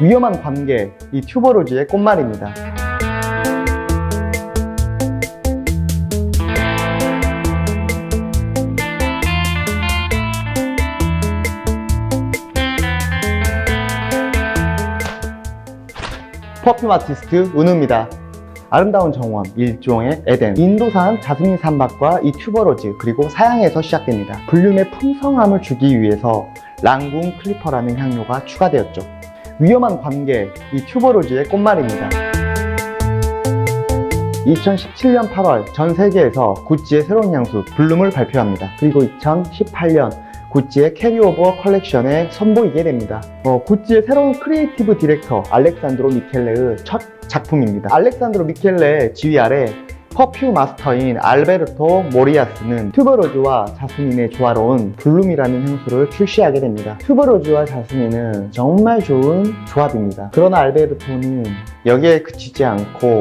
위험한 관계, 이 튜버로즈의 꽃말입니다. 퍼퓸 아티스트 은우입니다. 아름다운 정원, 일종의 에덴, 인도산 자스민 산박과 이 튜버로즈, 그리고 사양에서 시작됩니다. 볼륨의 풍성함을 주기 위해서 랑궁 클리퍼라는 향료가 추가되었죠. 위험한 관계, 이 튜버로즈의 꽃말입니다. 2017년 8월 전 세계에서 구찌의 새로운 향수 블룸을 발표합니다. 그리고 2018년 구찌의 캐리오버 컬렉션에 선보이게 됩니다. 어, 구찌의 새로운 크리에이티브 디렉터 알렉산드로 미켈레의 첫 작품입니다. 알렉산드로 미켈레 지휘 아래 퍼퓸 마스터인 알베르토 모리아스는 튜버로즈와 자스민의 조화로운 블룸이라는 향수를 출시하게 됩니다. 튜버로즈와 자스민은 정말 좋은 조합입니다. 그러나 알베르토는 여기에 그치지 않고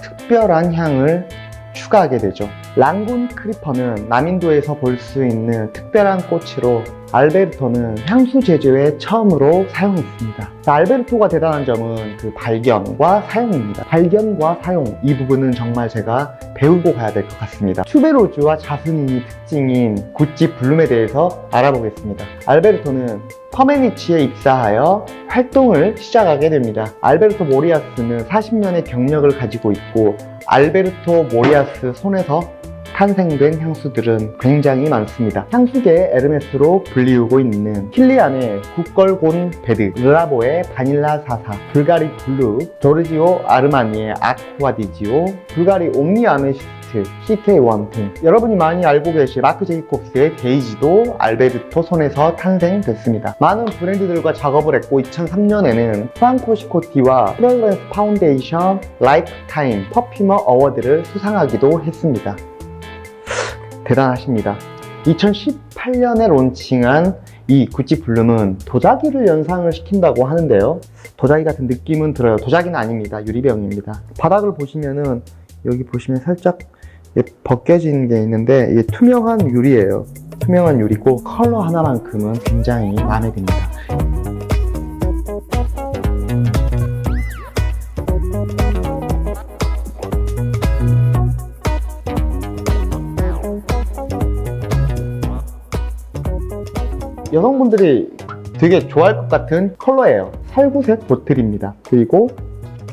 특별한 향을 추가하게 되죠. 랑군 크리퍼는 남인도에서 볼 수 있는 특별한 꽃으로 알베르토는 향수 제조에 처음으로 사용했습니다. 자, 알베르토가 대단한 점은 그 발견과 사용입니다. 발견과 사용 이 부분은 정말 제가 배우고 가야 될 것 같습니다. 튜베로즈와 자스민이 특징인 구찌 블룸에 대해서 알아보겠습니다. 알베르토는 퍼메니치에 입사하여 활동을 시작하게 됩니다. 알베르토 모리아스는 40년의 경력을 가지고 있고 알베르토 모리아스 손에서 탄생된 향수들은 굉장히 많습니다. 향수계의 에르메스로 불리우고 있는 킬리안의 국걸곤 베드, 르라보의 바닐라 사사, 불가리 블루, 조르지오 아르마니의 아쿠아디지오, 불가리 옴니 아메시스트, CK1 등 여러분이 많이 알고 계실 마크 제이콥스의 데이지도 알베르토 손에서 탄생됐습니다. 많은 브랜드들과 작업을 했고 2003년에는 프랑코 시코티와 프레그런스 파운데이션 라이프타임 퍼퓸어 어워드를 수상하기도 했습니다. 대단하십니다. 2018년에 론칭한 이 구찌 블룸은 도자기를 연상을 시킨다고 하는데요. 도자기 같은 느낌은 들어요. 도자기는 아닙니다. 유리병입니다. 바닥을 보시면은 여기 보시면 살짝 벗겨진 게 있는데 이게 투명한 유리예요. 투명한 유리고 컬러 하나만큼은 굉장히 마음에 듭니다. 여성분들이 되게 좋아할 것 같은 컬러예요. 살구색 보틀입니다. 그리고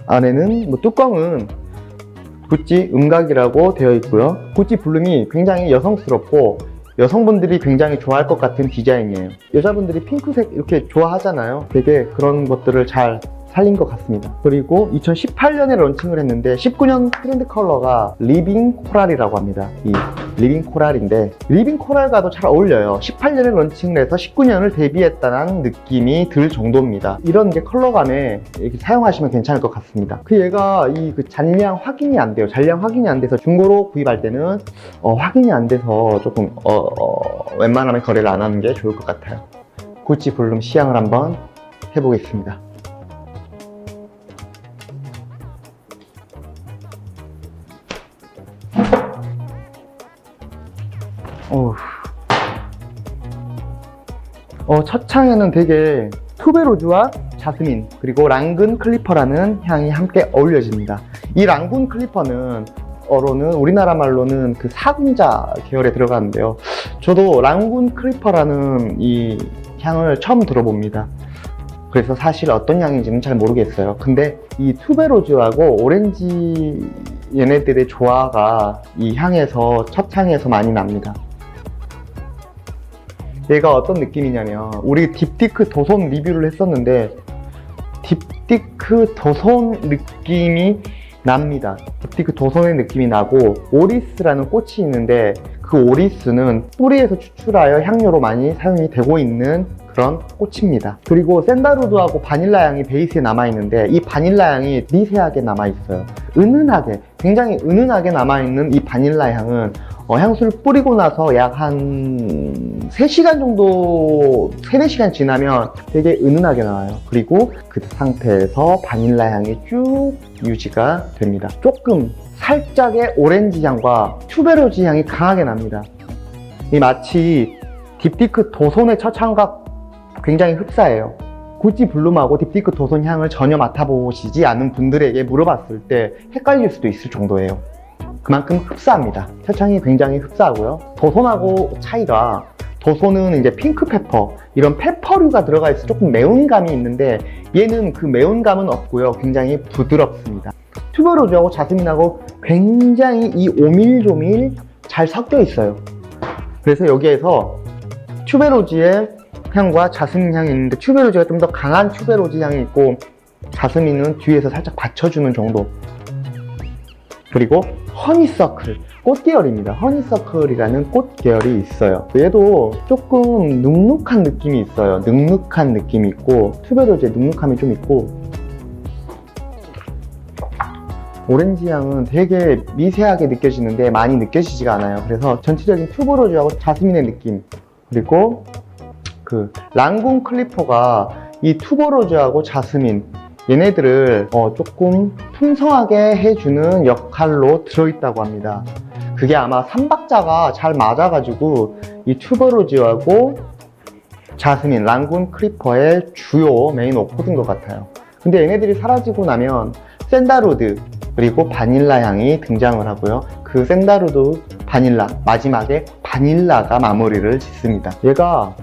안에는 뭐 뚜껑은 구찌 음각이라고 되어 있고요. 구찌 블룸이 굉장히 여성스럽고 여성분들이 굉장히 좋아할 것 같은 디자인이에요. 여자분들이 핑크색 이렇게 좋아하잖아요. 되게 그런 것들을 잘 살린 것 같습니다. 그리고 2018년에 런칭을 했는데 19년 트렌드 컬러가 리빙 코랄이라고 합니다. 이 리빙 코랄인데 리빙 코랄과도 잘 어울려요. 18년에 런칭을 해서 19년을 데뷔했다는 느낌이 들 정도입니다. 이런 게 컬러감에 이렇게 사용하시면 괜찮을 것 같습니다. 그 얘가 이 그 잔량 확인이 안 돼요. 잔량 확인이 안 돼서 중고로 구입할 때는 어, 확인이 안 돼서 조금 어, 어, 웬만하면 거래를 안 하는 게 좋을 것 같아요. 구찌 블룸 시향을 한번 해보겠습니다. 어, 첫 창에는 되게 투베로즈와 자스민 그리고 랑근 클리퍼라는 향이 함께 어울려집니다. 이 랑군 클리퍼는 어로는 우리나라 말로는 그 사군자 계열에 들어가는데요. 저도 랑군 클리퍼라는 이 향을 처음 들어봅니다. 그래서 사실 어떤 향인지는 잘 모르겠어요. 근데 이 투베로즈하고 오렌지 얘네들의 조화가 이 향에서 첫 향에서 많이 납니다. 얘가 어떤 느낌이냐면 우리 딥티크 도손 리뷰를 했었는데 딥티크 도손 느낌이 납니다. 딥티크 도손의 느낌이 나고 오리스라는 꽃이 있는데 그 오리스는 뿌리에서 추출하여 향료로 많이 사용이 되고 있는 그런 꽃입니다. 그리고 샌다루드하고 바닐라 향이 베이스에 남아있는데 이 바닐라 향이 미세하게 남아있어요. 은은하게, 굉장히 은은하게 남아있는 이 바닐라 향은 어, 향수를 뿌리고 나서 약 한 3시간 정도, 3, 4시간 지나면 되게 은은하게 나와요. 그리고 그 상태에서 바닐라 향이 쭉 유지가 됩니다. 조금 살짝의 오렌지 향과 튜베로즈 향이 강하게 납니다. 이 마치 딥디크 도손의 첫 향과 굉장히 흡사해요. 구찌 블룸하고 딥디크 도손 향을 전혀 맡아보시지 않은 분들에게 물어봤을 때 헷갈릴 수도 있을 정도예요. 그만큼 흡사합니다. 차창이 굉장히 흡사하고요. 도손하고 차이가 도손은 이제 핑크 페퍼 이런 페퍼류가 들어가 있어 조금 매운 감이 있는데 얘는 그 매운 감은 없고요. 굉장히 부드럽습니다. 튜버로즈하고 자스민하고 굉장히 이 오밀조밀 잘 섞여 있어요. 그래서 여기에서 튜베로즈의 향과 자스민 향이 있는데 튜베로즈가 좀 더 강한 튜베로즈 향이 있고 자스민은 뒤에서 살짝 받쳐주는 정도. 그리고 허니서클 꽃 계열입니다. 허니서클이라는 꽃 계열이 있어요. 얘도 조금 눅눅한 느낌이 있어요. 눅눅한 느낌이 있고 튜베로즈의 눅눅함이 좀 있고 오렌지 향은 되게 미세하게 느껴지는데 많이 느껴지지가 않아요. 그래서 전체적인 튜베로즈하고 자스민의 느낌 그리고 그 랑군 클리퍼가 이 투버로즈하고 자스민 얘네들을 어, 조금 풍성하게 해주는 역할로 들어있다고 합니다. 그게 아마 삼박자가 잘 맞아가지고 이 투버로즈하고 자스민, 랑군 크리퍼의 주요 메인 오코드인 것 같아요. 근데 얘네들이 사라지고 나면 샌다루드 그리고 바닐라 향이 등장을 하고요. 그 샌다루드 바닐라 마지막에 바닐라가 마무리를 짓습니다. 얘가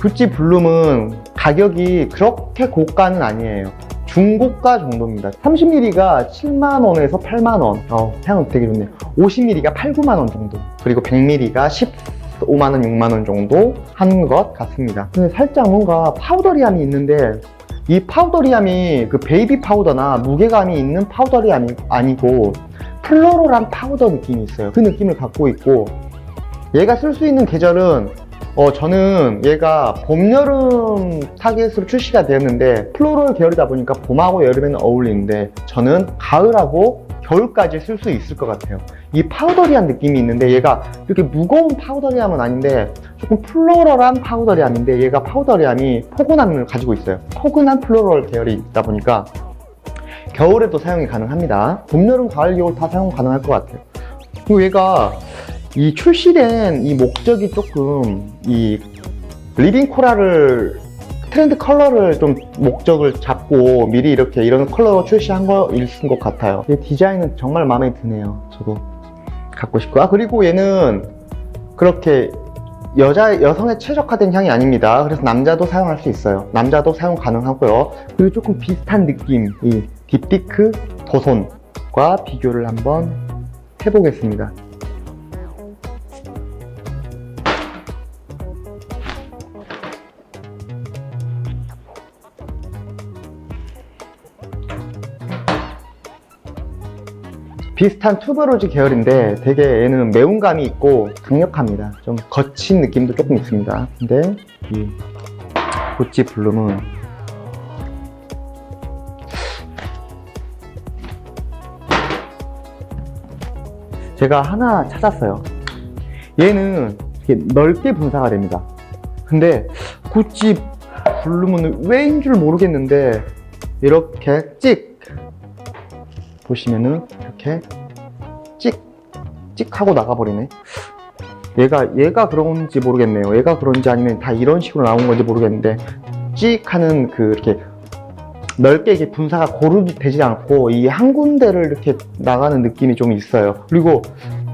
구찌 블룸은 가격이 그렇게 고가는 아니에요. 중고가 정도입니다. 30ml가 7만원에서 8만원. 어, 향은 되게 좋네요. 50ml가 8, 9만원 정도. 그리고 100ml가 15만원, 6만원 정도 한 것 같습니다. 근데 살짝 뭔가 파우더리함이 있는데 이 파우더리함이 그 베이비 파우더나 무게감이 있는 파우더리함이 아니고 플로럴한 파우더 느낌이 있어요. 그 느낌을 갖고 있고 얘가 쓸 수 있는 계절은 어, 저는 얘가 봄, 여름 타겟으로 출시가 되었는데 플로럴 계열이다 보니까 봄하고 여름에는 어울리는데 저는 가을하고 겨울까지 쓸 수 있을 것 같아요. 이 파우더리한 느낌이 있는데 얘가 이렇게 무거운 파우더리함은 아닌데 조금 플로럴한 파우더리함인데 얘가 파우더리함이 포근함을 가지고 있어요. 포근한 플로럴 계열이 있다 보니까 겨울에도 사용이 가능합니다. 봄, 여름, 가을, 겨울 다 사용 가능할 것 같아요. 그리고 얘가 이 출시된 이 목적이 조금 이 리빙 코라를 트렌드 컬러를 좀 목적을 잡고 미리 이렇게 이런 컬러로 출시한 거일 것 같아요. 이 디자인은 정말 마음에 드네요. 저도 갖고 싶고 아 그리고 얘는 그렇게 여자 여성에 최적화된 향이 아닙니다. 그래서 남자도 사용할 수 있어요. 남자도 사용 가능하고요. 그리고 조금 비슷한 느낌 이 딥디크 도손과 비교를 한번 해보겠습니다. 비슷한 투버로즈 계열인데 되게 얘는 매운감이 있고 강력합니다. 좀 거친 느낌도 조금 있습니다. 근데 이 구찌 블룸은 제가 하나 찾았어요. 얘는 이렇게 넓게 분사가 됩니다. 근데 구찌 블룸은 왜인 줄 모르겠는데 이렇게 찍 보시면은 이렇게 찍, 찍 하고 나가버리네. 얘가, 얘가 그런지 모르겠네요. 얘가 그런지 아니면 다 이런 식으로 나온 건지 모르겠는데, 찍 하는 그, 이렇게, 넓게 이게 분사가 고루 되지 않고, 이 한 군데를 이렇게 나가는 느낌이 좀 있어요. 그리고,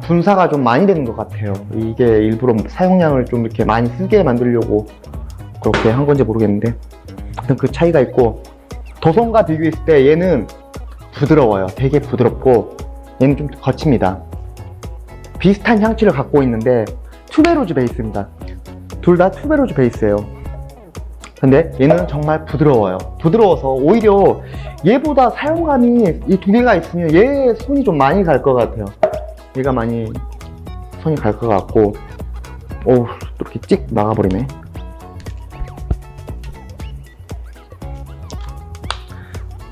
분사가 좀 많이 되는 것 같아요. 이게 일부러 사용량을 좀 이렇게 많이 쓰게 만들려고 그렇게 한 건지 모르겠는데, 그 차이가 있고, 도성과 비교했을 때 얘는 부드러워요. 되게 부드럽고 얘는 좀 거칩니다. 비슷한 향취를 갖고 있는데 투베로즈 베이스입니다. 둘 다 투베로즈 베이스예요. 근데 얘는 정말 부드러워요. 부드러워서 오히려 얘보다 사용감이 이 두 개가 있으면 얘 손이 좀 많이 갈 것 같아요. 얘가 많이 손이 갈 것 같고 오 이렇게 찍 나가버리네.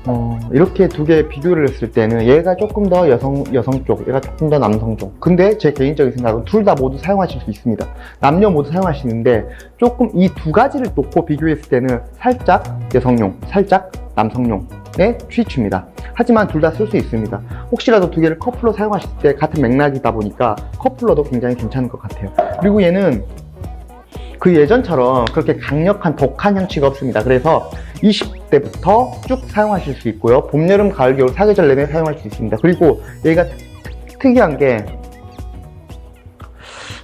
어, 이렇게 두 개 비교를 했을 때는 얘가 조금 더 여성, 여성 쪽, 얘가 조금 더 남성 쪽. 근데 제 개인적인 생각은 둘 다 모두 사용하실 수 있습니다. 남녀 모두 사용하시는데 조금 이 두 가지를 놓고 비교했을 때는 살짝 여성용, 살짝 남성용의 취추입니다. 하지만 둘 다 쓸 수 있습니다. 혹시라도 두 개를 커플로 사용하실 때 같은 맥락이다 보니까 커플로도 굉장히 괜찮은 것 같아요. 그리고 얘는 그 예전처럼 그렇게 강력한 독한 향취가 없습니다. 그래서 20대부터 쭉 사용하실 수 있고요. 봄, 여름, 가을, 겨울 사계절 내내 사용할 수 있습니다. 그리고 얘가 특- 특이한 게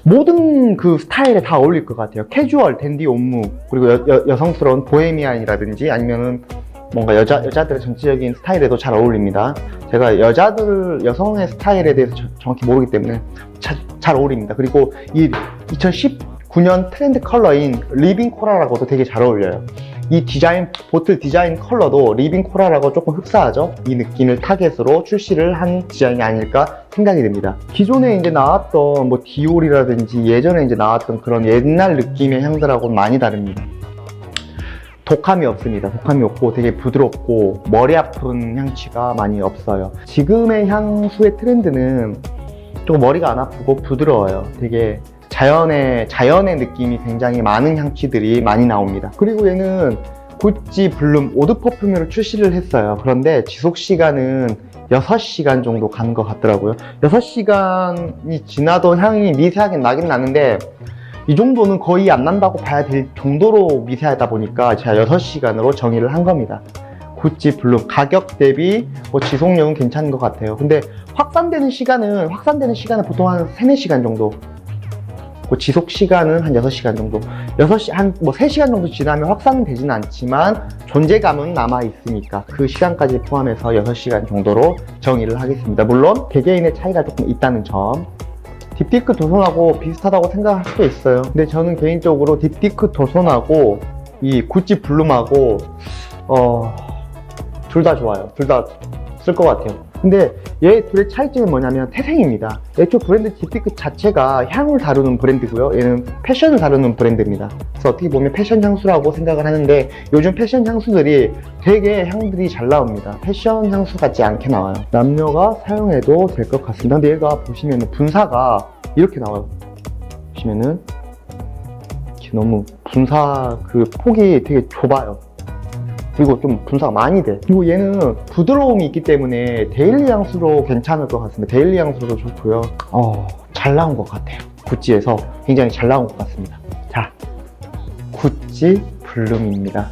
모든 그 스타일에 다 어울릴 것 같아요. 캐주얼, 댄디 옷무, 그리고 여, 성스러운 보헤미안이라든지 아니면은 뭔가 여자, 여자들의 전체적인 스타일에도 잘 어울립니다. 제가 여자들, 여성의 스타일에 대해서 저- 정확히 모르기 때문에 자- 잘 어울립니다. 그리고 이 2019년 트렌드 컬러인 리빙 코라라고도 되게 잘 어울려요. 이 디자인, 보틀 디자인 컬러도 리빙 코라라고 조금 흡사하죠? 이 느낌을 타겟으로 출시를 한 디자인이 아닐까 생각이 듭니다. 기존에 이제 나왔던 뭐 디올이라든지 예전에 이제 나왔던 그런 옛날 느낌의 향들하고는 많이 다릅니다. 독함이 없습니다. 독함이 없고 되게 부드럽고 머리 아픈 향취가 많이 없어요. 지금의 향수의 트렌드는 조금 머리가 안 아프고 부드러워요. 되게 자연의 자연의 느낌이 굉장히 많은 향취들이 많이 나옵니다. 그리고 얘는 구찌 블룸 오드 퍼퓸으로 출시를 했어요. 그런데 지속 시간은 6시간 정도 가는 것 같더라고요. 6시간이 지나도 향이 미세하게 나긴 나는데 이 정도는 거의 안 난다고 봐야 될 정도로 미세하다 보니까 제가 6시간으로 정의를 한 겁니다. 구찌 블룸 가격 대비 뭐 지속력은 괜찮은 것 같아요. 근데 확산되는 시간은 확산되는 시간은 보통 한 3, 4시간 정도. 그 지속 시간은 한 6시간 정도. 6시 한 뭐 3시간 정도 지나면 확산되지는 않지만 존재감은 남아 있으니까 그 시간까지 포함해서 6시간 정도로 정의를 하겠습니다. 물론 개개인의 차이가 조금 있다는 점. 딥디크 도손하고 비슷하다고 생각할 수도 있어요. 근데 저는 개인적으로 딥디크 도손하고 이 구찌 블룸하고 어, 둘 다 좋아요. 둘 다 쓸 것 같아요. 근데 얘 둘의 차이점은 뭐냐면 태생입니다. 애초 브랜드 딥디크 자체가 향을 다루는 브랜드고요. 얘는 패션을 다루는 브랜드입니다. 그래서 어떻게 보면 패션 향수라고 생각을 하는데 요즘 패션 향수들이 되게 향들이 잘 나옵니다. 패션 향수 같지 않게 나와요. 남녀가 사용해도 될 것 같습니다. 근데 얘가 보시면 분사가 이렇게 나와요. 보시면은 이렇게 너무 분사 그 폭이 되게 좁아요. 그리고 좀 분사가 많이 돼. 그리고 얘는 부드러움이 있기 때문에 데일리 향수로 괜찮을 것 같습니다. 데일리 향수로도 좋고요. 어, 잘 나온 것 같아요. 구찌에서 굉장히 잘 나온 것 같습니다. 자, 구찌 블룸입니다.